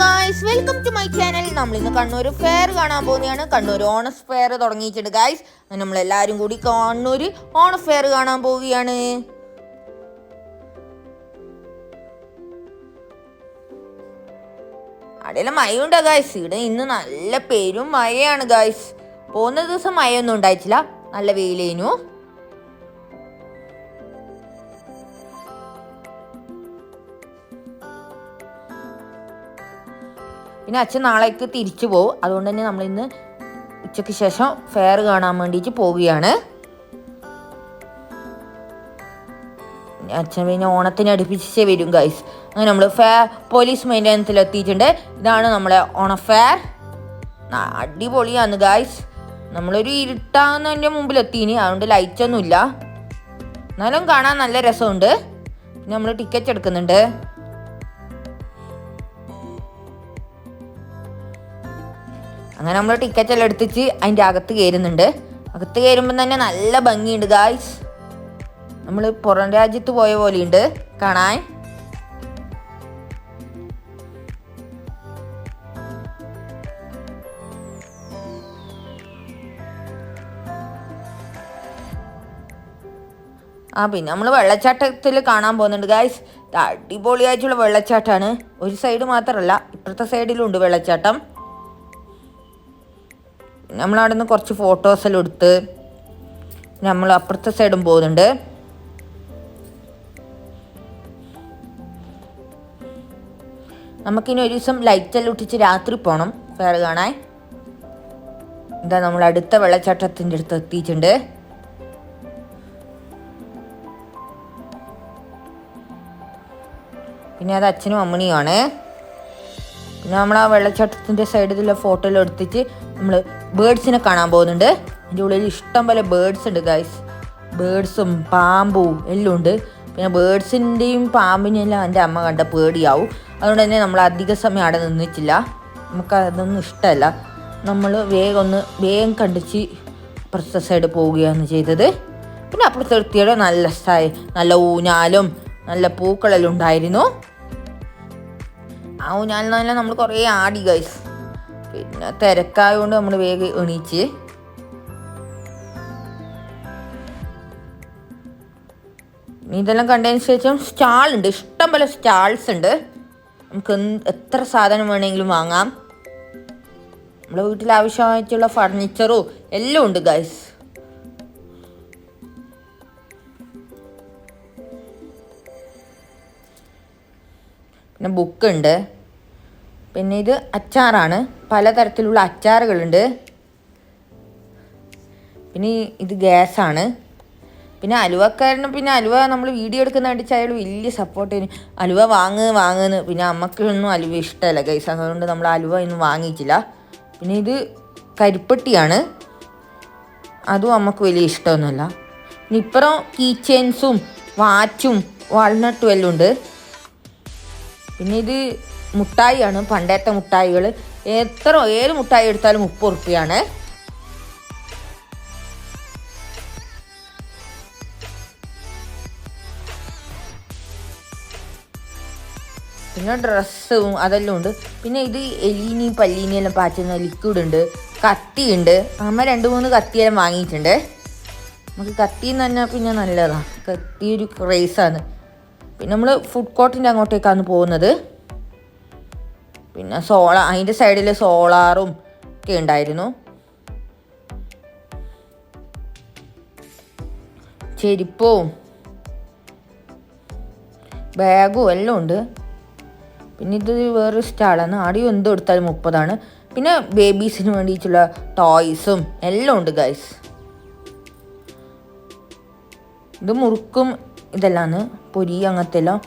Guys welcome to my channel നമ്മൾ ഇന്ന് Kannur fair കാണാൻ പോകുന്നതാണ് കണ്ണൂർ ഓണസ് ഫെയർ തുടങ്ങിയിട്ടുണ്ട് ഗായ്സ് നമ്മൾ എല്ലാവരും കൂടി കണ്ണൂർ ഓണ ഫെയർ കാണാൻ പോവുകയാണ്. അവിടെയെല്ലാം മഴയുണ്ടോ ഗായ്സ് ഇവിടെ ഇന്ന് നല്ല പേരും മഴയാണ് ഗായ്സ് പോകുന്ന ദിവസം മഴയൊന്നും ഉണ്ടായിട്ടില്ല. നല്ല വെയിലേനു. പിന്നെ അച്ഛൻ നാളേക്ക് തിരിച്ചു പോകും അതുകൊണ്ട് തന്നെ നമ്മൾ ഇന്ന് ഉച്ചയ്ക്ക് ശേഷം ഫെയർ കാണാൻ വേണ്ടിയിട്ട് പോവുകയാണ്. അച്ഛൻ പിന്നെ ഓണത്തിന് അടുപ്പിച്ചേ വരും ഗൈസ് അങ്ങനെ നമ്മൾ ഫെയർ പോലീസ് മെയിന്റനൻസിൽ എത്തിയിട്ടുണ്ട് ഇതാണ് നമ്മളെ ഓണ ഫെയർ അടിപൊളിയാണ് ഗൈസ് നമ്മളൊരു ഇരുട്ടാകുന്നതിന്റെ മുമ്പിൽ എത്തിയിനി അതുകൊണ്ട് ലൈറ്റ് ഒന്നും ഇല്ല എന്നാലും കാണാൻ നല്ല രസമുണ്ട്. പിന്നെ നമ്മൾ ടിക്കറ്റ് എടുക്കുന്നുണ്ട്. അങ്ങനെ നമ്മൾ ടിക്കറ്റ് എല്ലാം എടുത്തിട്ട് അതിന്റെ അകത്ത് കയറുന്നുണ്ട്. അകത്ത് കയറുമ്പോൾ തന്നെ നല്ല ഭംഗിയുണ്ട് ഗായ്സ് നമ്മൾ പുറം രാജ്യത്ത് പോയ പോലെയുണ്ട്. കാണാൻ. ആ പിന്നെ നമ്മൾ വെള്ളച്ചാട്ടത്തിൽ കാണാൻ പോകുന്നുണ്ട് ഗായ്സ് അടിപൊളിയായിട്ടുള്ള വെള്ളച്ചാട്ടമാണ് ഒരു സൈഡ് മാത്രമല്ല ഇപ്പുറത്തെ സൈഡിലും ഉണ്ട് വെള്ളച്ചാട്ടം. നമ്മളവിടെ നിന്ന് കുറച്ച് ഫോട്ടോസെല്ലാം എടുത്ത് നമ്മൾ അപ്പുറത്തെ സൈഡും പോകുന്നുണ്ട്. നമുക്കിനി ഒരു ദിവസം ലൈറ്റെല്ലാം ഇട്ടിച്ച് രാത്രി പോകണം ഫെയർ കാണാൻ. എന്താ നമ്മൾ അടുത്ത വെള്ളച്ചാട്ടത്തിന്റെ അടുത്ത് എത്തിയിട്ടുണ്ട്. പിന്നെ അത് അച്ഛനും അമ്മണിയുമാണ് പിന്നെ നമ്മൾ ആ വെള്ളച്ചാട്ടത്തിന്റെ സൈഡിലുള്ള ഫോട്ടോയിൽ എടുത്തിട്ട് നമ്മൾ ബേഡ്സിനെ കാണാൻ പോകുന്നുണ്ട്. എന്റെ ഉള്ളിൽ ഇഷ്ടം പോലെ ബേഡ്സ് ഉണ്ട് ഗൈസ് ബേഡ്സും പാമ്പും എല്ലാം ഉണ്ട്. പിന്നെ ബേഡ്സിന്റെയും പാമ്പിനെയും എല്ലാം എന്റെ അമ്മ കണ്ട പേടിയാവും. അതുകൊണ്ട് തന്നെ നമ്മൾ അധിക സമയം അവിടെ നിന്നിട്ടില്ല. നമുക്ക് അതൊന്നും ഇഷ്ടമല്ല. നമ്മൾ വേഗം ഒന്ന് വേഗം കണ്ടിച്ച് അപ്പുറത്തെ സൈഡ് പോവുകയാണ് ചെയ്തത്. പിന്നെ അപ്പുറത്തെ വൃത്തിയുടെ നല്ല സ്ഥായി നല്ല ഊഞ്ഞാലും നല്ല പൂക്കളെല്ലാം ഉണ്ടായിരുന്നു. ആ ഊഞ്ഞാലിനെല്ലാം നമ്മൾ കുറേ ആടി ഗൈസ് പിന്നെ തിരക്കായതുകൊണ്ട് നമ്മൾ വേഗം എണീച്ച് ഇതെല്ലാം കണ്ടതിന് ശേഷം സ്റ്റാൾ ഉണ്ട്. ഇഷ്ടം പോലെ സ്റ്റാൾസ് ഉണ്ട്. നമുക്ക് എത്ര സാധനം വേണമെങ്കിലും വാങ്ങാം. നമ്മുടെ വീട്ടിൽ ആവശ്യമായിട്ടുള്ള ഫർണിച്ചറും എല്ലാം ഉണ്ട് ഗൈസ് പിന്നെ ബുക്ക് ഉണ്ട്. പിന്നെ ഇത് അച്ചാറാണ്. പലതരത്തിലുള്ള അച്ചാറുകളുണ്ട്. പിന്നെ ഇത് ഗ്യാസാണ്. പിന്നെ അലുവക്കാരനും പിന്നെ അലുവ നമ്മൾ വീഡിയോ എടുക്കുന്ന കണ്ടിച്ച് അയാൾ വലിയ സപ്പോർട്ട് ചെയ്യുന്നു അലുവ വാങ്ങ് വാങ്ങുന്നു പിന്നെ അമ്മക്കൊന്നും അലുവ ഇഷ്ടമല്ല ഗൈസ് അതുകൊണ്ട് നമ്മൾ അലുവ ഒന്നും വാങ്ങിയിട്ടില്ല. പിന്നെ ഇത് കരിപ്പട്ടിയാണ്. അതും അമ്മയ്ക്ക് വലിയ ഇഷ്ടമൊന്നുമല്ല. പിന്നെ ഇപ്പുറം കീ ചെയിൻസും വാച്ചും വാൾനട്ടും എല്ലാം ഉണ്ട്. പിന്നെ ഇത് മുട്ടായിയാണ് പണ്ടത്തെ മുട്ടായികൾ എത്ര ഏത് മുട്ടായി എടുത്താലും മുപ്പത് റുപ്യാണ് പിന്നെ ഡ്രസ്സും അതെല്ലാം ഉണ്ട്. പിന്നെ ഇത് എലീനി പല്ലീനി എല്ലാം പാച്ചുന്ന ലിക്വിഡ് ഉണ്ട്. കത്തിയുണ്ട് അമ്മ രണ്ട് മൂന്ന് കത്തിയെല്ലാം വാങ്ങിയിട്ടുണ്ട്. നമുക്ക് കത്തി എന്ന് പറഞ്ഞാൽ പിന്നെ നല്ലതാണ് കത്തി ഒരു ക്രേസാണ് പിന്നെ നമ്മൾ ഫുഡ് കോർട്ടിന്റെ അങ്ങോട്ടേക്കാണ് പോകുന്നത്. പിന്നെ സോളാ അതിന്റെ സൈഡിൽ സോളാറും ഒക്കെ ഉണ്ടായിരുന്നു. ചെരുപ്പവും ബാഗും എല്ലാം ഉണ്ട്. പിന്നെ ഇത് വേറൊരു സ്റ്റാളാണ് ആടിയും എന്ത് കൊടുത്താലും മുപ്പതാണ്. പിന്നെ ബേബീസിന് വേണ്ടിയിട്ടുള്ള ടോയ്സും എല്ലാം ഉണ്ട് ഗൈസ് ഇത് മുറുക്കും ഇതെല്ലാമാണ്. പൊരി അങ്ങനത്തെ എല്ലാം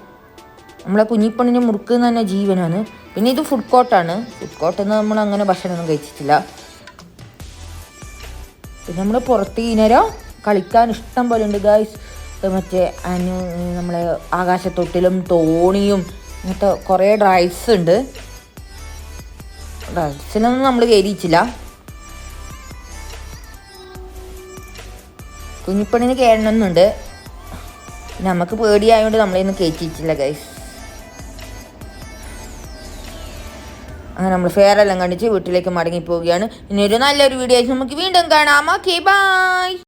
നമ്മളെ കുഞ്ഞിപ്പണിന് മുറുക്ക് എന്ന് തന്നെ ജീവനാണ്. പിന്നെ ഇത് ഫുഡ് കോർട്ടാണ് ഫുഡ് കോർട്ടിൽ നിന്ന് നമ്മൾ അങ്ങനെ ഭക്ഷണമൊന്നും കഴിച്ചിട്ടില്ല. പിന്നെ നമ്മൾ പുറത്ത് ഈനേരം കളിക്കാൻ ഇഷ്ടം പോലെ ഉണ്ട് ഗായ്സ് മറ്റേ അനു നമ്മളെ ആകാശത്തൊട്ടിലും തോണിയും അങ്ങനത്തെ കുറേ ഡ്രൈസ് ഉണ്ട്. ഡ്രൈവ്സിനൊന്നും നമ്മൾ കയറിയിച്ചില്ല കുഞ്ഞിപ്പണിന് കയറണമെന്നുണ്ട് നമുക്ക് പേടിയായതുകൊണ്ട് നമ്മളിന്ന് കയറ്റിയിട്ടില്ല ഗൈസ് അങ്ങനെ നമ്മൾ ഫെയർ എല്ലാം കണ്ടിച്ച് വീട്ടിലേക്ക് മടങ്ങി പോവുകയാണ് ഇനി ഒരു നല്ലൊരു വീഡിയോ ആയിട്ട് നമുക്ക് വീണ്ടും കാണാം. Okay bye